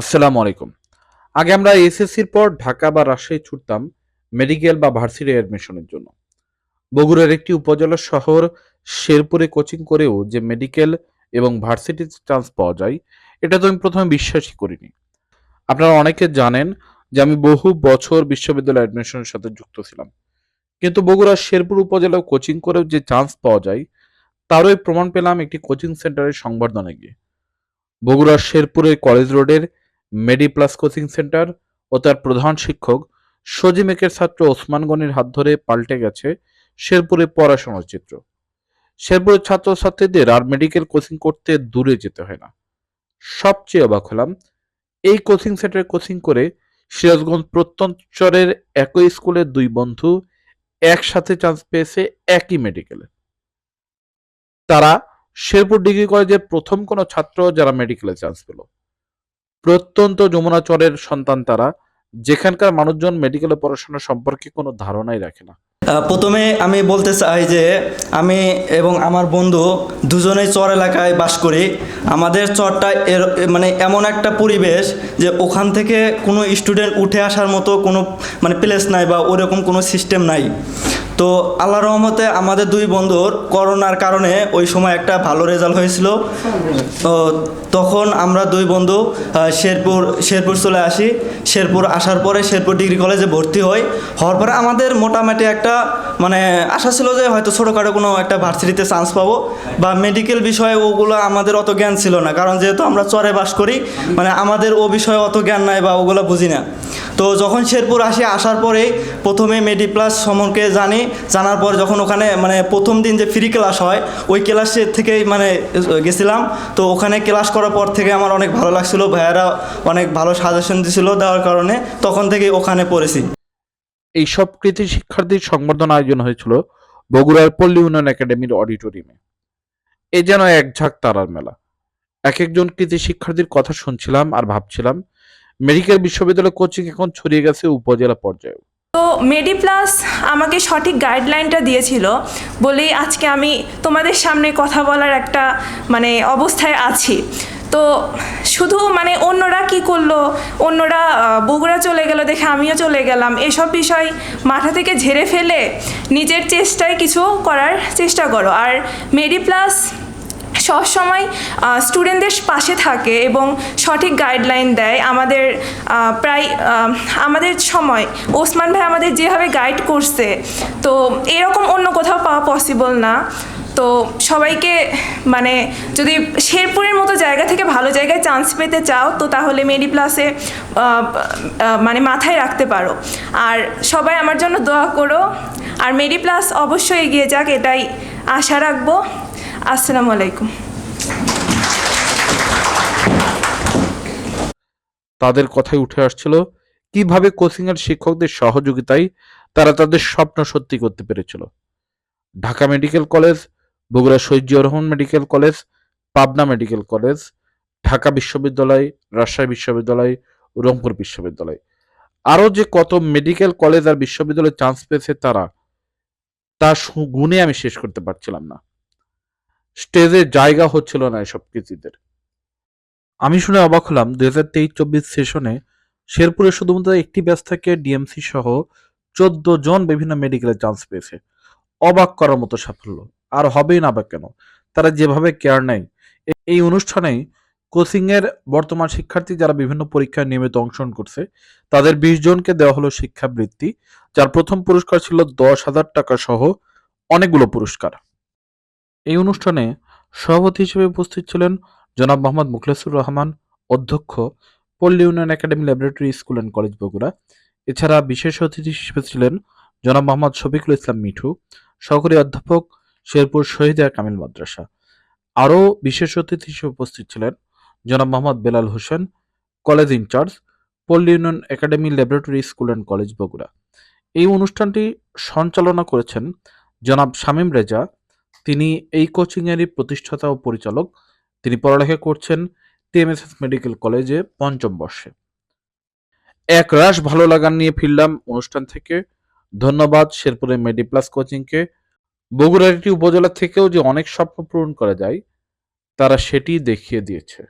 আসসালামু আলাইকুম। আগে আমরা এসএসসির পর ঢাকা বা রাজশাহী ছুটতাম মেডিকেল বা ভার্সিটি অ্যাডমিশনের জন্য। বগুড়ার একটি উপজেলা শহর শেরপুরে কোচিং করেও যে মেডিকেল এবং ভার্সিটিতে চান্স পাওয়া যায়, এটা তো আমি প্রথমে বিশ্বাসই করিনি। আপনারা অনেকে জানেন যে আমি বহু বছর বিশ্ববিদ্যালয় অ্যাডমিশনের সাথে যুক্ত ছিলাম। কিন্তু বগুড়ার শেরপুর উপজেলায় কোচিং করেও যে চান্স পাওয়া যায় তারই প্রমাণ পেলাম একটি কোচিং সেন্টারের সংবর্ধনে গিয়ে। বগুড়ার শেরপুরের কলেজ রোডের মেডি প্লাস কোচিং সেন্টার ও তার প্রধান শিক্ষক সজিমেকের ছাত্র ওসমান গনির হাত ধরে পাল্টে গেছে শেরপুরে পড়াশোনার চিত্র। শেরপুরের ছাত্রছাত্রীদের আর মেডিকেল কোচিং করতে দূরে যেতে হয় না। সবচেয়ে অবাক হলাম, এই কোচিং সেন্টারে কোচিং করে সিরাজগঞ্জ প্রত্যঞ্চলের একই স্কুলের দুই বন্ধু একসাথে চান্স পেয়েছে একই মেডিকেলে তারা শেরপুর ডিগ্রি কলেজের প্রথম কোনো ছাত্র যারা মেডিকেলে চান্স পেল। প্রত্যন্ত যমুনাচরের সন্তান তারা। যেখানকার মানুষজন মেডিকেলে পড়াশোনা সম্পর্কে কোনো ধারণাই রাখে না। প্রথমে আমি বলতে চাই যে আমি এবং আমার বন্ধু দুজনেই চর এলাকায় বাস করি। আমাদের চরটা এর মানে এমন একটা পরিবেশ যে ওখান থেকে কোনো স্টুডেন্ট উঠে আসার মতো কোনো মানে প্লেস নাই বা ওরকম কোনো সিস্টেম নাই। তো আল্লাহ রহমতে আমাদের দুই বন্ধুর করোনার কারণে ওই সময় একটা ভালো রেজাল্ট হয়েছিল। তো তখন আমরা দুই বন্ধু শেরপুর শেরপুর চলে আসি। শেরপুর আসার পরে শেরপুর ডিগ্রি কলেজে ভর্তি হই। হওয়ার পরে আমাদের মোটামুটি একটা মানে আশা ছিল যে হয়তো ছোটোখাটো কোনো একটা ভার্সিটিতে চান্স পাবো বা মেডিকেল বিষয়ে ওগুলো আমাদের অত জ্ঞান ছিল না। কারণ যেহেতু আমরা চরে বাস করি মানে আমাদের ও বিষয়ে অত জ্ঞান নাই বা ওগুলো বুঝি না। তো যখন শেরপুর আসি, আসার পরে প্রথমে মেডি প্লাস সম্পর্কে জানি। জানার পর যখন ওখানে মানে প্রথম দিন যে ফ্রি ক্লাস হয়, ওই ক্লাসে থেকেই মানে গেছিলাম। তো ওখানে ক্লাস করার পর থেকে আমার অনেক ভালো লাগছিল, ভাইয়ারা অনেক ভালো সাজেশন দিছিল দেওয়ার কারণে, তখন থেকে ওখানে পড়েছি। এইসব কৃতি শিক্ষার্থীর সংবর্ধনা আয়োজন হয়েছিল বগুড়ার পল্লী উন্নয়ন একাডেমির অডিটোরিয়ামে। এ যেন এক ঝাঁক তারার মেলা। এক একজন কৃতি শিক্ষার্থীর কথা শুনছিলাম আর ভাবছিলাম, মেডিকেল বিশ্ববিদ্যালয় কোচিং এখন ছড়িয়ে গেছে উপজেলা পর্যায়ে তো মেডি প্লাস আমাকে সঠিক গাইডলাইনটা দিয়েছিল বলেই আজকে আমি তোমাদের সামনে কথা বলার একটা মানে অবস্থায় আছি। তো শুধু মানে অন্যরা কি করল, অন্যরা বগুড়া চলে গেল দেখে আমিও চলে গেলাম। এসব বিষয় মাথা থেকে ঝেড়ে ফেলে নিজের চেষ্টায় কিছু করার চেষ্টা করো। আর মেডি প্লাস সবসময় স্টুডেন্টদের পাশে থাকে এবং সঠিক গাইডলাইন দেয়। আমাদের প্রায় আমাদের সময়, ওসমান ভাই আমাদের যেভাবে গাইড করছে, তো এরকম অন্য কোথাও পাওয়া পসিবল না। তো সবাইকে মানে যদি শেরপুরের মতো জায়গা থেকে ভালো জায়গায় চান্স পেতে চাও, তো তাহলে মেডি প্লাসে মানে মাথায় রাখতে পারো। আর সবাই আমার জন্য দোয়া করো। আর মেডি প্লাস অবশ্যই এগিয়ে যাক, এটাই আশা রাখব। আসসালামু আলাইকুম। তাদের কথাই উঠে আসছিল, কীভাবে কোচিং এর শিক্ষকদের সহযোগিতায় তারা তাদের স্বপ্ন সত্যি করতে পেরেছিল। Dhaka medical college, Bogura Ziaur Rahman medical college, Pabna medical college, Dhaka বিশ্ববিদ্যালয়, রাজশাহী বিশ্ববিদ্যালয়, রংপুর বিশ্ববিদ্যালয়। আরও যে কত মেডিকেল কলেজ আর বিশ্ববিদ্যালয়ে চান্স পেয়েছে তারা, তা গুণে আমি শেষ করতে পারছিলাম না। স্টেজে জায়গা হচ্ছিল না এসব কৃতিদের। আমি শুনে অবাক হলাম দুই হাজার তেইশ চব্বিশ সেশনে শেরপুরে শুধুমাত্র একটি ব্যাচ থেকে ডিএমসি সহ চোদ্দ জন বিভিন্ন মেডিকেলে চান্স পেয়েছে। অবাক করার মতো সাফল্য। আর হবেই না বা কেন? তারা যেভাবে কেয়ার নেয়, এই অনুষ্ঠানেই কোচিং এর বর্তমান শিক্ষার্থী যারা বিভিন্ন পরীক্ষায় নিয়মিত অংশগ্রহণ করছে, তাদের বিশ জনকে দেওয়া হলো শিক্ষাবৃত্তি, যার প্রথম পুরস্কার ছিল দশ হাজার টাকা সহ অনেকগুলো পুরস্কার। এই অনুষ্ঠানে সভাপতি হিসেবে উপস্থিত ছিলেন জনাব মোহাম্মদ মুখলেসুর রহমান, অধ্যক্ষ, Palli union academy laboratory school and college Bogura. এছাড়া বিশেষ অতিথি হিসেবে ছিলেন জনাব মোহাম্মদ শফিকুল ইসলাম মিঠু, সহকারী অধ্যাপক শেরপুর শহীদিয়া কামিল মাদ্রাসা। আরও বিশেষ অতিথি হিসেবে উপস্থিত ছিলেন জনাব Mohammad Belal Hossain, college in charge, Palli union academy laboratory school and college Bogura. এই অনুষ্ঠানটি সঞ্চালনা করেছেন জনাব শামীম রেজা তিনি এই কোচিংয়েরই প্রতিষ্ঠাতা ও পরিচালক। তিনি পড়ালেখা করছেন টিএমএসএস মেডিকেল কলেজে পঞ্চম বর্ষে। এক রাশ ভালো লাগান নিয়ে ফিরলাম অনুষ্ঠান থেকে। ধন্যবাদ শেরপুরে মেডি প্লাস কোচিংকে। বগুড়ার একটি উপজেলা থেকেও যে অনেক স্বপ্ন পূরণ করা যায়, তারা সেটি দেখিয়ে দিয়েছে।